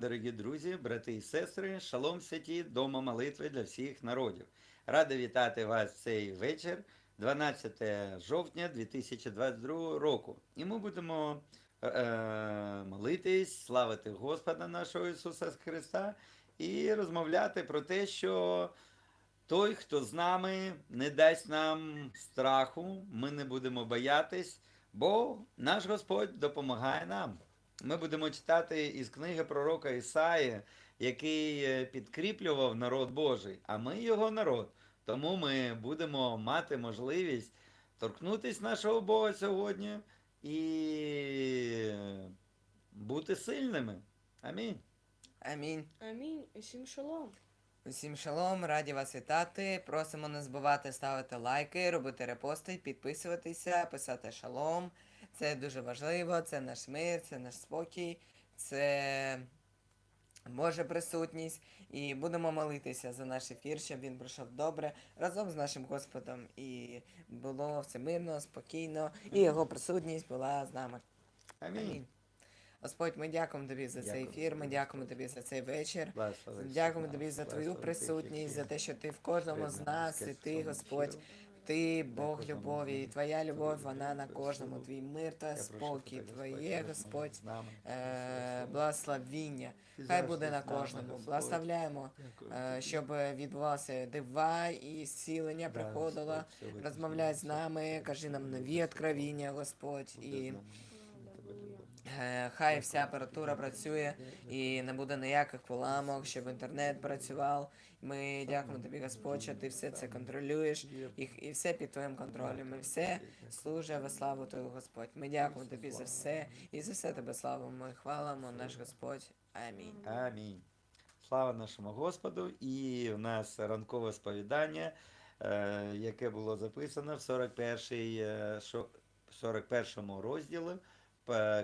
Дорогі друзі, брати і сестри, шалом святі, дома молитви для всіх народів. Радий вітати вас цей вечір, 12 жовтня 2022 року. І ми будемо е, молитись, славити Господа нашого Ісуса Христа і розмовляти про те, що той, хто з нами, не дасть нам страху, ми не будемо боятись, бо наш Господь допомагає нам. Ми будемо читати із книги пророка Ісаї, який е, підкріплював народ Божий, а ми його народ. Тому ми будемо мати можливість торкнутися нашого Бога сьогодні і бути сильними. Амінь. Амінь. Амінь. Усім шалом. Усім шалом, раді вас вітати. Просимо не забувати ставити лайки, робити репости, підписуватися, писати шалом. Це дуже важливо, це наш мир, це наш спокій, це Божа присутність. І будемо молитися за наш ефір, щоб він пройшов добре разом з нашим Господом. І було все мирно, спокійно, і його присутність була з нами. Амінь. Господь, ми дякуємо тобі за цей ефір, ми дякуємо тобі за цей вечір. Дякуємо тобі за твою присутність, за те, що ти в кожному з нас, і ти, Господь. Ти Бог любові, і твоя любов, вона на кожному, твій мир та спокій, твоє, Господь, е, благословіння. Хай буде на кожному. Благословляємо, е, щоб відбувалося дива і зцілення приходило. Розмовляй з нами, кажи нам нові откровіння, Господь. І з нами. Ми тебе любимо. Е, Хай вся апаратура працює і не буде ніяких поламок, щоб інтернет працював. Ми дякуємо тобі, Господь, що ти все це контролюєш, і, і все під твоїм контролем. І все служить славу Твою, Господь. Ми дякуємо тобі за все, і за все тебе славимо і хвалимо, наш Господь. Амінь. Амінь. Слава нашому Господу. І у нас ранкове сповідання, е, яке було записано в 41 е, шо- 41 розділі е,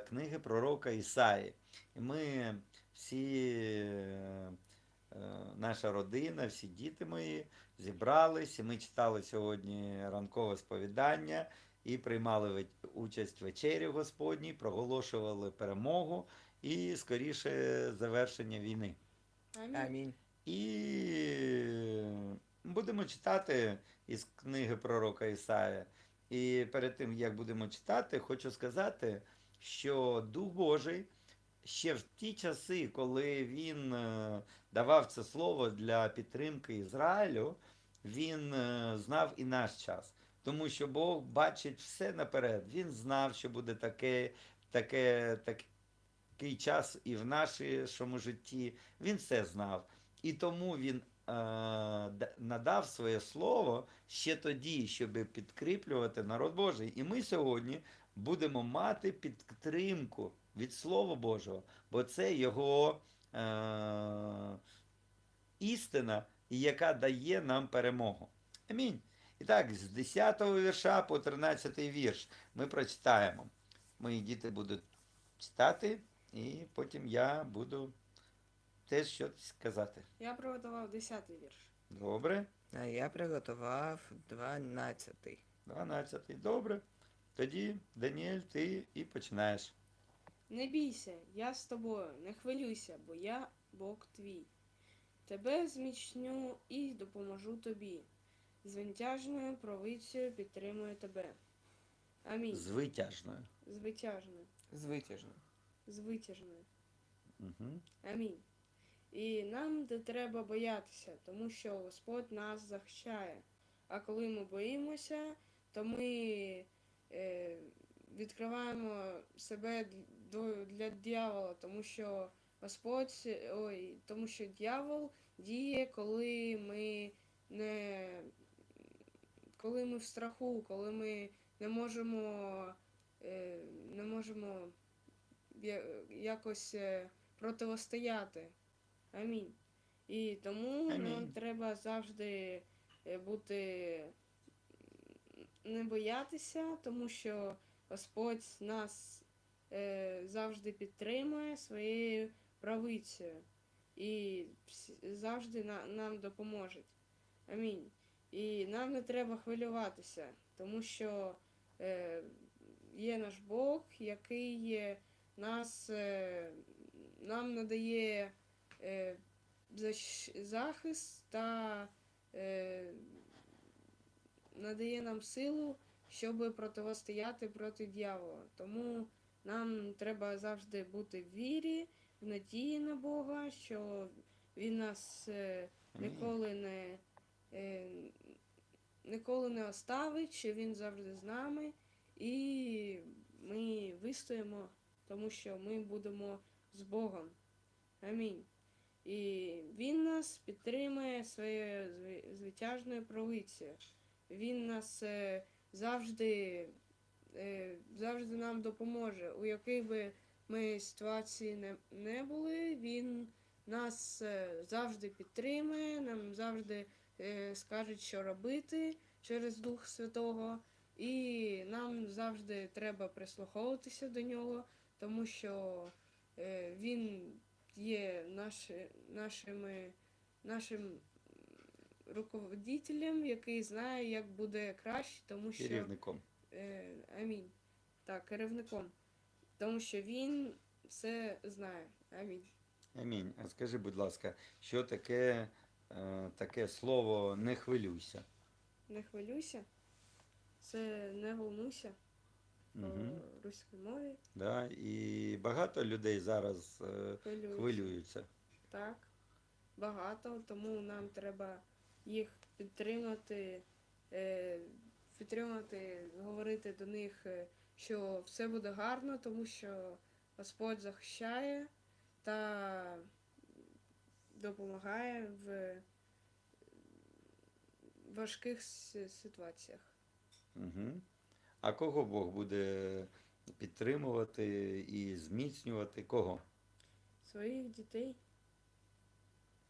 книги пророка Ісаї. І ми всі, е, е, наша родина, всі діти мої зібрались, і ми читали сьогодні ранкове сповідання і приймали участь в вечері Господній, проголошували перемогу і скоріше завершення війни. Амінь. Амінь. І будемо читати із книги пророка Ісая. І перед тим, як будемо читати, хочу сказати, що Дух Божий ще в ті часи, коли він е, давав це слово для підтримки Ізраїлю, він е, знав і наш час. Тому що Бог бачить все наперед. Він знав, що буде таке, таке, такий час і в нашому житті. Він все знав. І тому він е, надав своє слово ще тоді, щоб підкріплювати народ Божий. І ми сьогодні будемо мати підтримку від Слова Божого, бо це його е, істина, яка дає нам перемогу. Амінь. І так, з 10 вірша по 13 вірш ми прочитаємо. Мої діти будуть читати, і потім я буду теж щось сказати. Я приготував 10 вірш. Добре? А я приготував 12. 12. Добре. Тоді, Даніель, ти і починаєш. Не бійся, я з тобою, не хвилюйся, бо я Бог твій. Тебе зміцню і допоможу тобі. З винтяжною провицею підтримую тебе. Амінь. З витяжною. З витяжною. Звитяжно. З витяжною. Угу. Амінь. І нам не треба боятися, тому що Господь нас захищає. А коли ми боїмося, то ми відкриваємо себе для дьявола, тому що Господь, ой, тому що дьявол діє, коли ми не коли ми в страху, коли ми не можемо, е, не можемо якось. е, противостояти. Амінь. І тому нам треба завжди е, бути не боятися, тому що Господь нас е, завжди підтримує своєю правицею і завжди на, нам допоможе. Амінь. І нам не треба хвилюватися, тому що е, є наш Бог, який нас, е, нам надає е, захист та е, надає нам силу, щоб протистояти проти дьявола. Тому нам треба завжди бути в вірі, в надії на Бога, що Він нас е, ніколи не, е, ніколи не оставить, що він завжди з нами, і ми вистоїмо, тому що ми будемо з Богом. Амінь. І він нас підтримує своєю звитяжною правицею. Він нас е, завжди, е, завжди нам допоможе. У якій би ми ситуації не, не були, він нас е, завжди підтримує, нам завжди скаже, що робити через Дух Святого. І нам завжди треба прислуховуватися до нього, тому що він є наші, нашими, нашим руководителем, який знає, як буде краще, тому що Керівником. Е, амінь. Так, керівником. Тому що він все знає. Амінь. Амінь. А скажи, будь ласка, що таке, е, таке слово не хвилюйся? Не хвилюйся. Це не волнуйся Угу. руській мові. Да? І багато людей зараз е, Хвилюйся. хвилюються. Так. Багато, тому нам треба їх підтримати, е, підтримати, говорити до них, е, що все буде гарно, тому що Господь захищає та допомагає в важких ситуаціях. Угу. А кого Бог буде підтримувати і зміцнювати? Кого? Своїх дітей.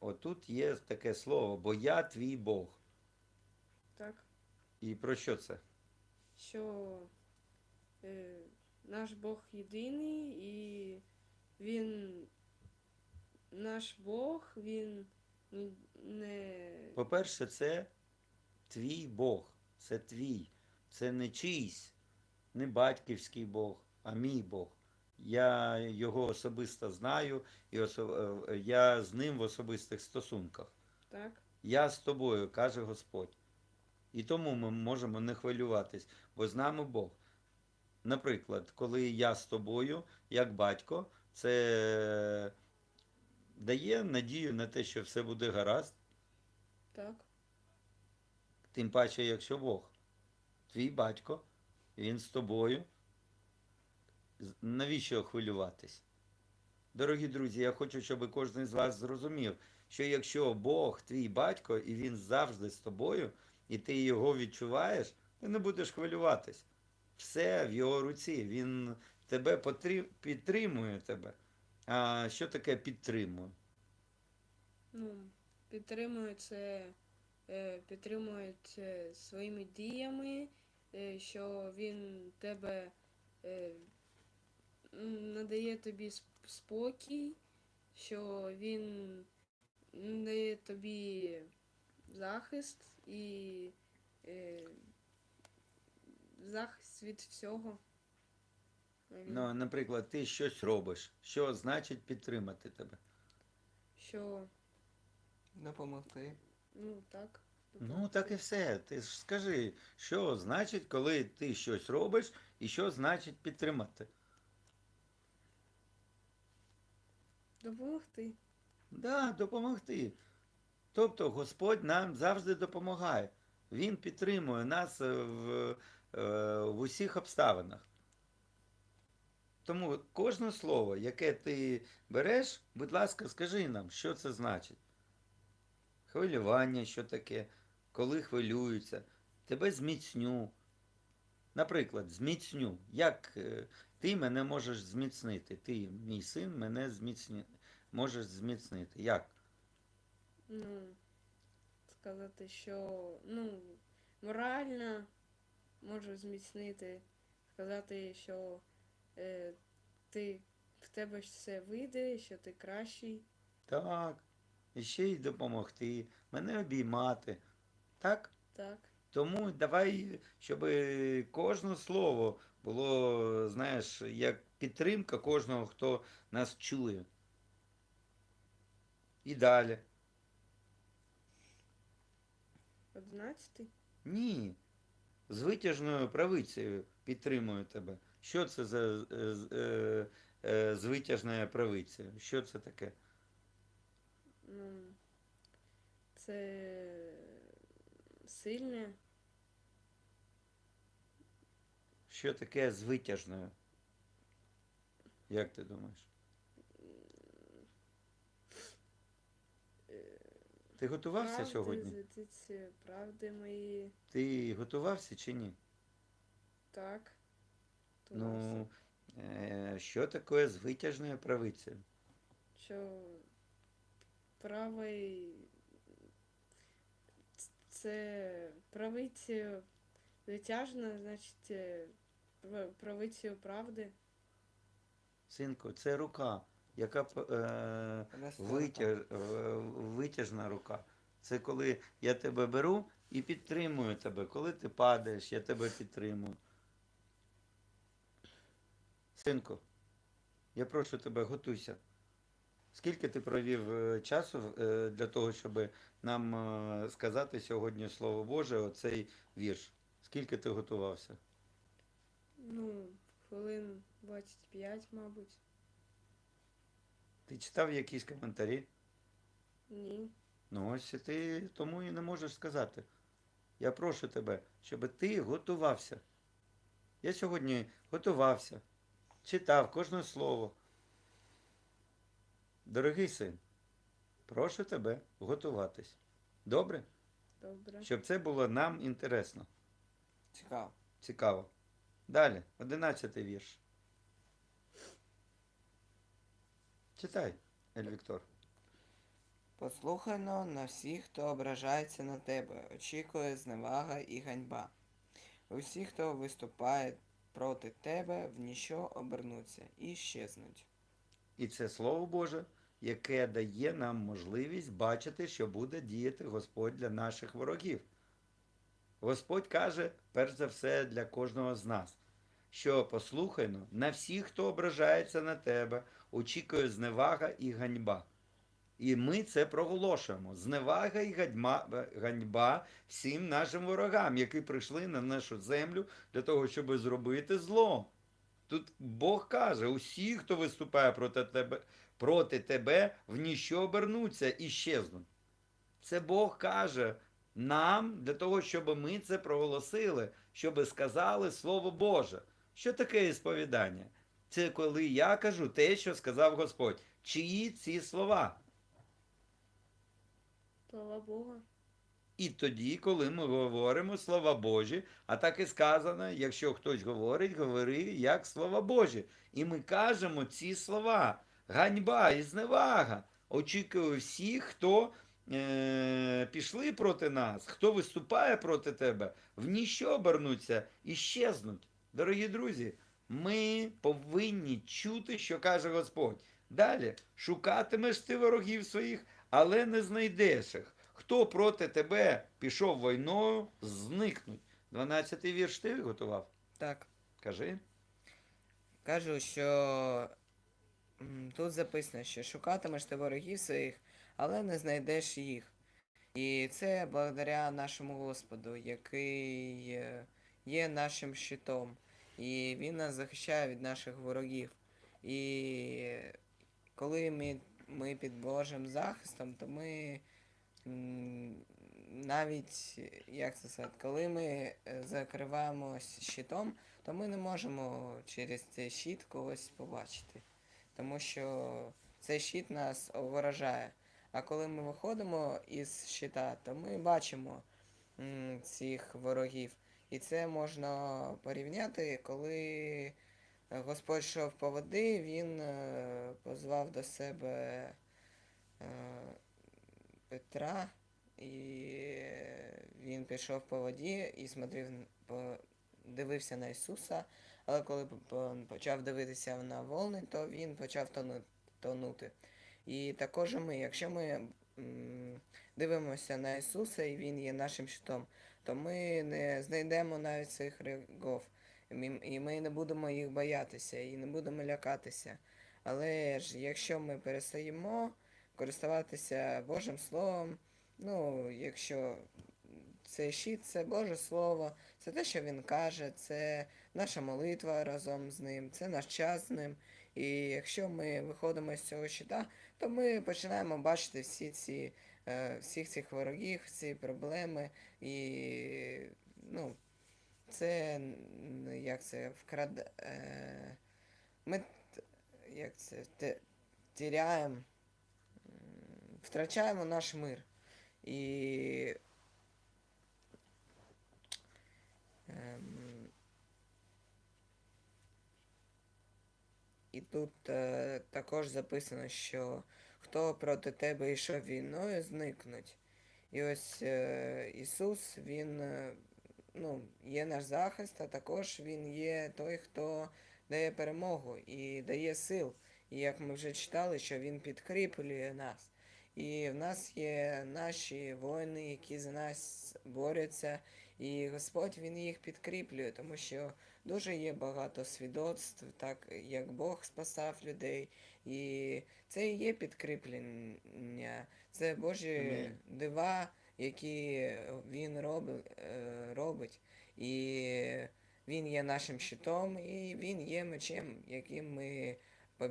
Отут є таке слово, бо я твій Бог. Так. І про що це? що е, наш Бог єдиний і Він наш Бог, Він не По-перше, це твій Бог, це твій, це не чийсь, не батьківський Бог, а мій Бог. Я його особисто знаю, і осо- е, я з ним в особистих стосунках. так, Я з тобою, каже Господь. І тому ми можемо не хвилюватись, бо з нами Бог. Наприклад, коли я з тобою, як батько, це дає надію на те, що все буде гаразд. так, Тим паче, якщо Бог, твій батько, він з тобою. Навіщо хвилюватись? Дорогі друзі, я хочу, щоб кожен з вас зрозумів, що якщо Бог твій батько і він завжди з тобою, і ти його відчуваєш, ти не будеш хвилюватись. Все в його руці. Він тебе потрі- підтримує тебе. А що таке підтримує? ну, підтримують це, е, підтримують е, своїми діями, е, що він тебе е, надає тобі спокій, що він дає тобі захист і е, захист від всього. Ну, наприклад, ти щось робиш. Що значить підтримати тебе? Що, Допомогти. ну так. Ну, так і все. Ти ж скажи, що значить, коли ти щось робиш, і що значить підтримати? Допомогти. Да, допомогти. Тобто Господь нам завжди допомагає. Він підтримує нас е, в, е, в усіх обставинах. Тому кожне слово, яке ти береш, будь ласка, скажи нам, що це значить. Хвилювання, що таке, коли хвилюються, тебе зміцню. Наприклад, зміцню. Як е, ти мене можеш зміцнити? Ти, мій син, мене зміцні... можеш зміцнити. Як? ну, сказати, що ну, морально можу зміцнити, сказати, що е, ти, в тебе все вийде, що ти кращий. Так. І ще й допомогти, мене обіймати. Так? Так, Тому давай, щоб кожне слово було, знаєш, як підтримка кожного, хто нас чує. І далі. Одинадцятий. Ні. З витяжною правицею підтримую тебе. Що це за е, е, е, з витяжною правицею? Що це таке? Ну, це сильне. Що таке з витяжною? Як ти думаєш? Ти готувався правди, сьогодні? звітиці, правди мої. Ти готувався чи ні? Так. Ну, е, що таке з витяжною правицею? що правий це правицею витяжно, значить е, правицею правди. Синку, це рука, яка е, витяж, е, витяжна рука. Це коли я тебе беру і підтримую тебе. Коли ти падаєш, я тебе підтримую. Синку, я прошу тебе, готуйся. Скільки ти провів е, часу е, для того, щоб нам е, сказати сьогодні Слово Боже, оцей вірш? Скільки ти готувався? Ну, хвилин 25, мабуть. Ти читав якісь коментарі? Ні. Ну ось і ти тому і не можеш сказати. Я прошу тебе, щоб ти готувався. Я сьогодні готувався, читав кожне слово. Дорогий син, прошу тебе готуватись. Добре? Добре. Щоб це було нам інтересно, Цікаво. цікаво. Далі, одинадцятий вірш. Читай, Ель Віктор. Послухайно на всіх, хто ображається на тебе, очікує зневага і ганьба. Усі, хто виступає проти тебе, в ніщо обернуться і щезнуть. І це Слово Боже, яке дає нам можливість бачити, що буде діяти Господь для наших ворогів. Господь каже, перш за все, для кожного з нас, що послухайно, на всіх, хто ображається на тебе, очікує зневага і ганьба. І ми це проголошуємо. Зневага і ганьба, ганьба всім нашим ворогам, які прийшли на нашу землю для того, щоб зробити зло. Тут Бог каже, усі, хто виступає проти тебе, проти тебе, в ніщо обернуться і щезнуть. Це Бог каже нам для того, щоб ми це проголосили, щоб сказали Слово Боже. Що таке ісповідання? Це коли я кажу те, що сказав Господь. Чиї ці слова? Слава Бога. І тоді, коли ми говоримо слова Божі, а так і сказано, якщо хтось говорить, говори як слова Божі. І ми кажемо ці слова. Ганьба і зневага. Очікую всіх, хто е, пішли проти нас, хто виступає проти тебе, в ніщо обернуться і щезнуть. Дорогі друзі, ми повинні чути, що каже Господь. Далі шукатимеш ти ворогів своїх, але не знайдеш їх. Хто проти тебе пішов війною, зникнуть. 12-й вірш ти готував? Так, Кажи. кажу, що тут записано, що шукатимеш ти ворогів своїх, але не знайдеш їх. І це благодаря нашому Господу, який е, є нашим щитом. І він нас захищає від наших ворогів. І коли ми, ми під Божим захистом, то ми навіть, як це сказати, коли ми е, закриваємось щитом, то ми не можемо через цей щит когось побачити. Тому що цей щит нас вражає. А коли ми виходимо із щита, то ми бачимо цих ворогів. І це можна порівняти, коли Господь йшов по води, він е, позвав до себе е, Петра, і він пішов по воді і смотрів, дивився на Ісуса, але коли почав дивитися на волни, то він почав тонути. І також ми, якщо ми дивимося на Ісуса і Він є нашим щитом, то ми не знайдемо навіть цих врагов. І ми- не будемо їх боятися і не будемо лякатися. Але ж якщо ми перестаємо користуватися Божим Словом. Ну, якщо цей щит це Боже Слово, це те, що він каже, це наша молитва разом з ним, це наш час з ним. І якщо ми виходимо з цього щита, то ми починаємо бачити всі ці, всіх цих ворогів, ці проблеми. І ну, це як це вкрад. Е, ми як це тіряємо, втрачаємо наш мир. І І тут е, також записано, що хто проти тебе йшов війною, зникнуть. І ось е, Ісус, Він е, ну, є наш захист, а також Він є той, хто дає перемогу і дає сил. І як ми вже читали, що Він підкріплює нас. І в нас є наші воїни, які за нас борються, і Господь Він їх підкріплює, тому що дуже є багато свідоцтв, так як Бог спасав людей. І це і є підкріплення, це Божі дива, які Він робить, робить. І Він є нашим щитом, і Він є мечем, яким ми по,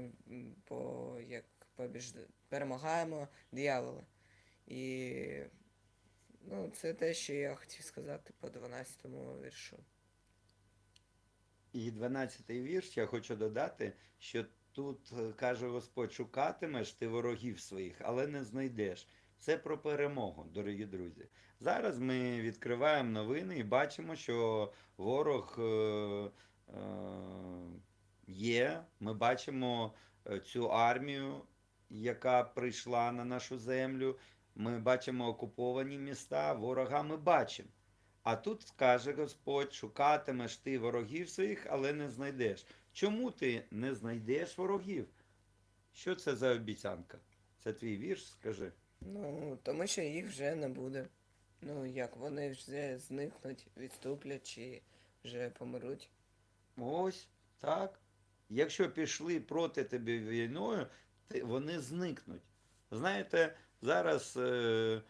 по, як побіжд... перемагаємо диявола. І ну, це те, що я хотів сказати по 12-му віршу. І 12-й вірш я хочу додати, що тут е, каже Господь, шукатимеш ти ворогів своїх, але не знайдеш. Це про перемогу, дорогі друзі. Зараз ми відкриваємо новини і бачимо, що ворог е, е, є. Ми бачимо цю армію, яка прийшла на нашу землю. Ми бачимо окуповані міста, ворога ми бачимо. А тут скаже Господь, шукатимеш ти ворогів своїх, але не знайдеш. Чому ти не знайдеш ворогів? Що це за обіцянка? Це твій вірш, скажи. Ну, тому що їх вже не буде. Ну, як вони вже зникнуть, відступлять чи вже помруть. Ось так. Якщо пішли проти тебе війною, ти- вони зникнуть. Знаєте, зараз е, е,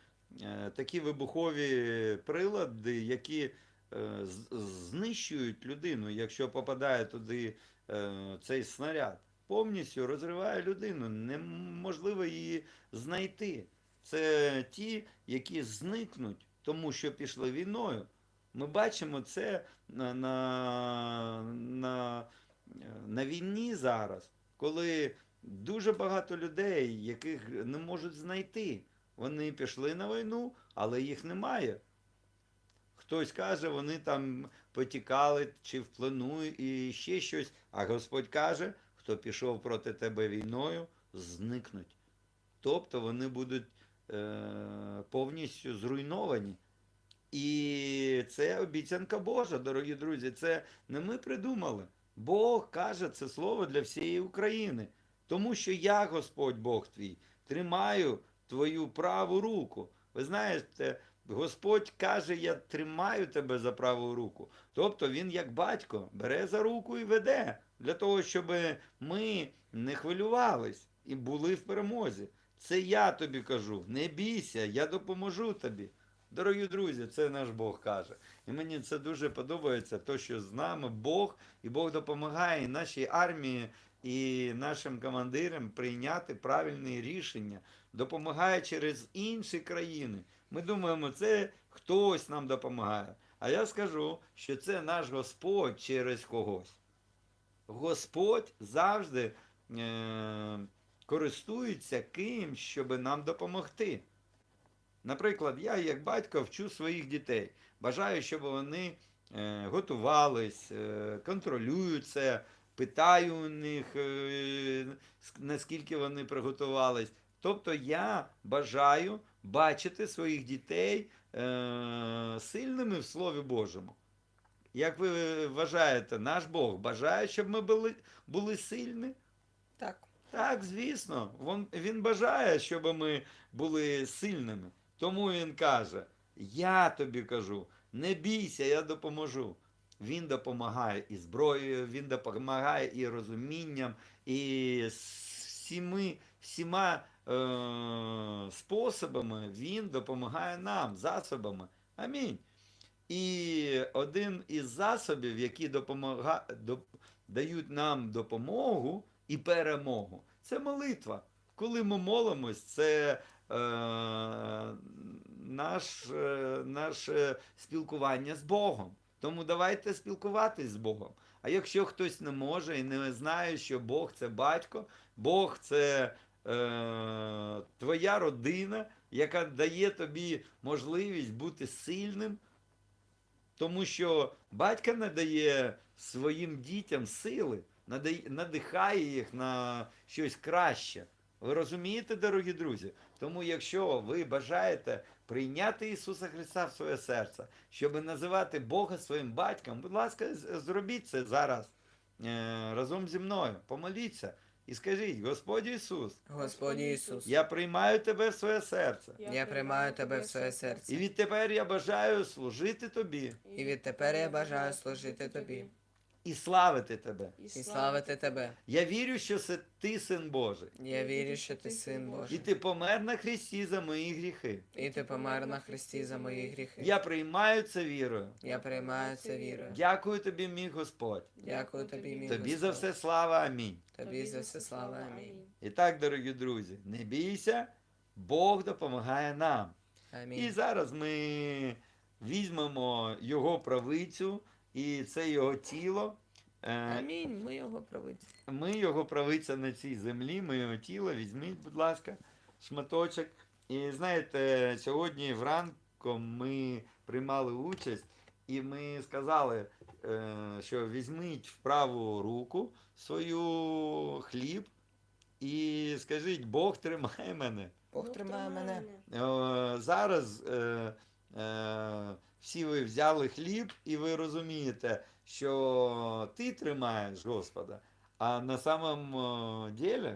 такі вибухові прилади, які е, знищують людину, якщо попадає туди е, цей снаряд, повністю розриває людину. Неможливо її знайти. Це ті, які зникнуть, тому що пішли війною. Ми бачимо це на, на, на війні зараз, коли дуже багато людей, яких не можуть знайти. Вони пішли на війну, але їх немає. Хтось каже, вони там потікали чи в плену і ще щось. А Господь каже, хто пішов проти тебе війною, зникнуть. Тобто вони будуть е, повністю зруйновані. І це обіцянка Божа, дорогі друзі. Це не ми придумали. Бог каже це слово для всієї України. Тому що я, Господь Бог твій, тримаю твою праву руку. Ви знаєте, Господь каже, я тримаю тебе за праву руку. Тобто він, як батько, бере за руку і веде для того, щоб ми не хвилювались і були в перемозі. Це я тобі кажу, не бійся, я допоможу тобі. Дорогі друзі, це наш Бог каже. І мені це дуже подобається, то, що з нами Бог, і Бог допомагає нашій армії, і нашим командирам прийняти правильні рішення, допомагає через інші країни. Ми думаємо, це хтось нам допомагає. А я скажу, що це наш Господь через когось. Господь завжди е- користується ким, щоб нам допомогти. Наприклад, я як батько вчу своїх дітей. Бажаю, щоб вони е, готувались, е, контролюють це, питаю у них, е, наскільки вони приготувались. Тобто я бажаю бачити своїх дітей е, сильними в Слові Божому. Як ви вважаєте, наш Бог бажає, щоб ми були, були сильні? Так. Так, звісно, він, він бажає, щоб ми були сильними. Тому він каже: Я тобі кажу, не бійся, я допоможу. Він допомагає і зброєю, він допомагає і розумінням, і всіми, всіма способами він допомагає нам, засобами. Амінь. І один із засобів, які допомага... доп... дають нам допомогу і перемогу, це молитва. Коли ми молимось, це е, наш, е, наше спілкування з Богом. Тому давайте спілкуватись з Богом. А якщо хтось не може і не знає, що Бог це батько, Бог це е, твоя родина, яка дає тобі можливість бути сильним, тому що батько надає своїм дітям сили, надихає їх на щось краще. Ви розумієте, дорогі друзі? Тому, якщо ви бажаєте прийняти Ісуса Христа в своє серце, щоб називати Бога своїм батьком, будь ласка, зробіть це зараз е, разом зі мною. Помоліться і скажіть, Господь Ісус, Господі Ісус, я приймаю тебе в своє серце. я приймаю тебе в своє І відтепер я бажаю служити тобі І відтепер я бажаю служити тобі. І славити тебе. І славити тебе. Я вірю, що це ти син Божий. Я вірю, що ти син І Божий. ти помер на Христі за мої гріхи. І ти помер на Христі за мої гріхи. Я приймаю це вірою. Я приймаю це вірою. Дякую тобі, мій Господь. Дякую тобі, мій Тобі за все слава. Амінь. Тобі за все слава. Амінь. І так, дорогі друзі, не бійся, Бог допомагає нам. І Амінь. зараз ми візьмемо його правицю, і це його тіло. Е, Амінь. Ми його правиці. Ми його правиця на цій землі, ми його тіло, візьміть, будь ласка, шматочок. І знаєте, сьогодні вранку ми приймали участь, і ми сказали, е, що візьміть в праву руку свою хліб і скажіть, Бог тримає мене. Бог тримає мене. Зараз е, всі ви взяли хліб, і ви розумієте, що ти тримаєш Господа, а на самом е, ділі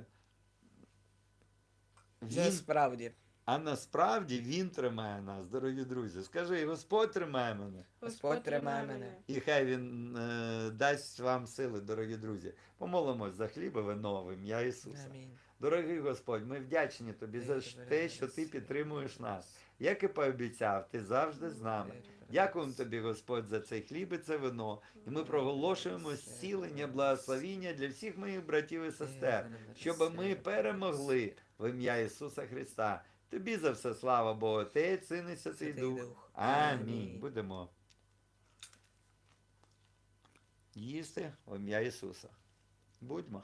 він, справді. а насправді він тримає нас, дорогі друзі. Скажи, Господь тримає мене. Господь тримає мене. І хай він е, дасть вам сили, дорогі друзі. Помолимось за хліб і вино в ім'я Ісуса. Амінь. Дорогий Господь, ми вдячні тобі за те, що ти підтримуєш нас. Як і пообіцяв, ти завжди з нами. Дякуємо тобі, Господь, за цей хліб і це вино. І ми проголошуємо зцілення, благословіння для всіх моїх братів і сестер, щоб ми перемогли в ім'я Ісуса Христа. Тобі за все слава Богу, Отець, Син і Святий Дух. Амінь. Будемо їсти в ім'я Ісуса. Будьмо.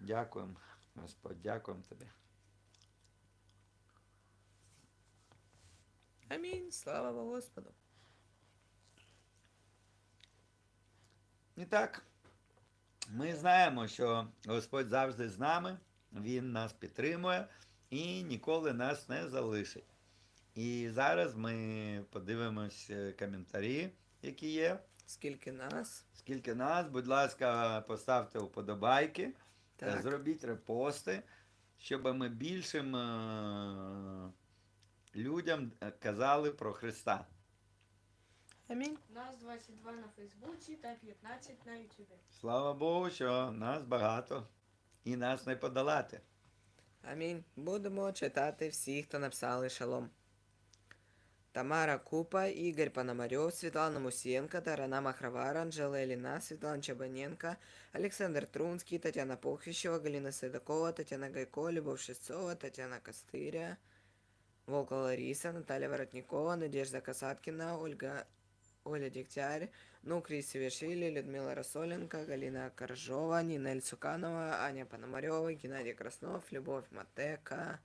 Дякуємо, Господь, дякуємо тобі. Амінь. Слава Господу. І так, ми знаємо, що Господь завжди з нами, Він нас підтримує і ніколи нас не залишить. І зараз ми подивимось е, коментарі, які є. Скільки нас? Скільки нас, будь ласка, поставте вподобайки, Так. зробіть репости, щоб ми більшим е, людям е, казали про Христа. Амінь. Нас 22 на Фейсбуці та 15 на Ютубі. Слава Богу, що нас багато і нас не подолати. Амінь. Будемо читати всіх, хто написали шалом. Тамара Купа, Ігор Пономарьов, Світлана Мусієнка, Тарана Махравара, Анжела Іліна, Світлана Чабаненко, Олександр Трунський, Тетяна Похвіщева, Галина Седокова, Тетяна Гайко, Любов Шевцова, Тетяна Костиря, Волка Лариса, Наталья Воротникова, Надежда Касаткина, Ольга Оля Дегтярь, Нукрий Севишвили, Людмила Росоленко, Галина Коржова, Нинель Цуканова, Аня Пономарева, Геннадий Краснов, Любовь Матека,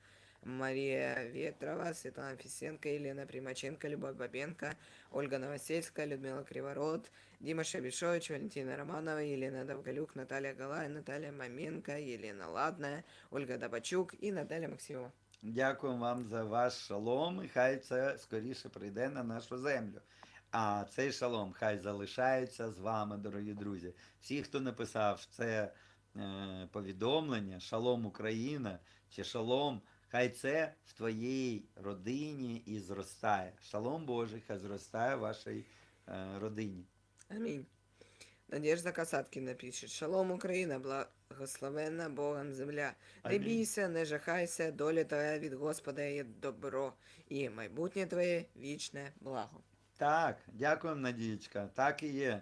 Мария Ветрова, Светлана Фисенко, Елена Примаченко, Любовь Бабенко, Ольга Новосельская, Людмила Криворот, Дима Шабишович, Валентина Романова, Елена Довголюк, Наталья Галай, Наталья Маменко, Елена Ладная, Ольга Добачук и Наталья Максимова. Дякуємо вам за ваш шалом, хай це скоріше прийде на нашу землю. А цей шалом хай залишається з вами, дорогі друзі. Всі, хто написав це е, повідомлення, шалом Україна чи шалом, хай це в твоїй родині і зростає. Шалом Божий, хай зростає в вашій е, родині. Аминь. Надежда Касаткина пишет. Шалом, Украина. Бла... благословенна Богом земля. Не Амінь. бійся, не жахайся, доля твоя від Господа є добро, і майбутнє твоє вічне благо. Так, дякуємо, Надієчка. Так і є.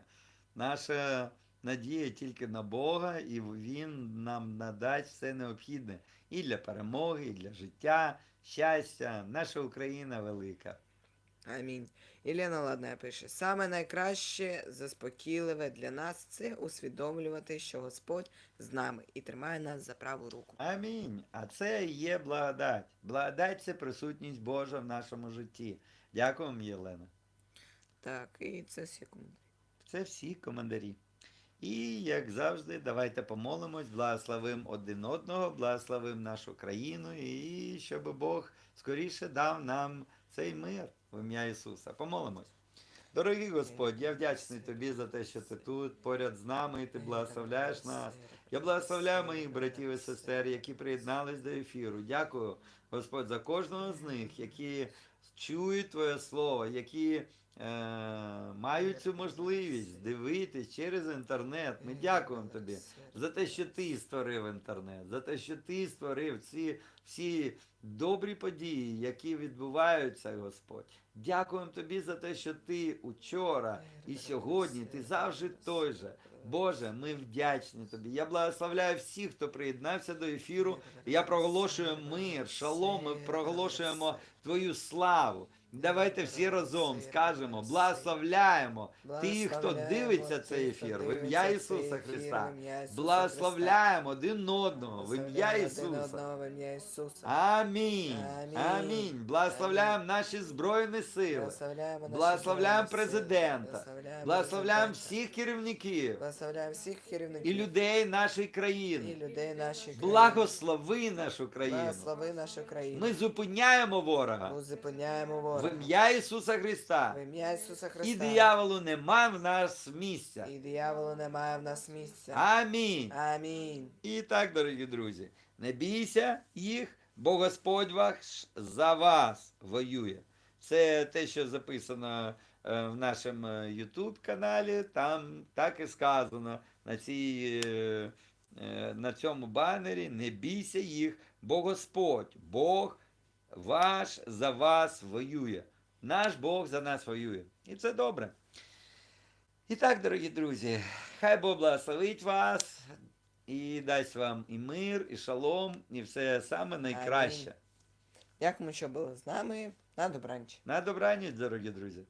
Наша надія тільки на Бога, і Він нам надасть все необхідне і для перемоги, і для життя, щастя. Наша Україна велика. Амінь. Ілена Ладна пише: саме найкраще заспокійливе для нас це усвідомлювати, що Господь з нами і тримає нас за праву руку. Амінь. А це є благодать. Благодать це присутність Божа в нашому житті. Дякуємо, Єлена. Так, і це секунди. Це всі командарі. І, як завжди, давайте помолимось, благословим один одного, благословим нашу країну, і щоб Бог скоріше дав нам цей мир в ім'я Ісуса. Помолимось. Дорогий Господь, я вдячний Тобі за те, що ти тут, поряд з нами, і ти благословляєш нас. Я благословляю моїх братів і сестер, які приєднались до ефіру. Дякую, Господь, за кожного з них, які чують Твоє Слово, які мають цю можливість дивитись через інтернет. Ми дякуємо Тобі за те, що ти створив інтернет, за те, що ти створив ці всі добрі події, які відбуваються, Господь. Дякуємо тобі за те, що ти учора і сьогодні, ти завжди той же. Боже, ми вдячні тобі. Я благословляю всіх, хто приєднався до ефіру. Я проголошую мир, шалом, ми проголошуємо твою славу. Давайте всі разом скажемо, благословляємо тих, хто дивиться цей ефір в ім'я Ісуса Христа. Благословляємо один одного в ім'я Ісуса. Амінь. Амінь. Благословляємо наші збройні сили. Благословляємо президента. Благословляємо всіх керівників і людей нашої країни. Благослови нашу країну. Ми зупиняємо ворога в ім'я Ісуса Христа. В ім'я Ісуса Христа. І дияволу нема в нас місця. І дияволу немає в нас місця. Амінь. Амінь. І так, дорогі друзі, не бійся їх, бо Господь ваш за вас воює. Це те, що записано е, в нашому YouTube каналі. Там так і сказано на, цій, е, е, на цьому банері. Не бійся їх, бо Господь, Бог ваш за вас воює. Наш Бог за нас воює. І це добре. І так, дорогі друзі, хай Бог благословить вас і дасть вам і мир, і шалом, і все саме найкраще. Дякуємо, що були з нами. На добранч. На добраніч, дорогі друзі.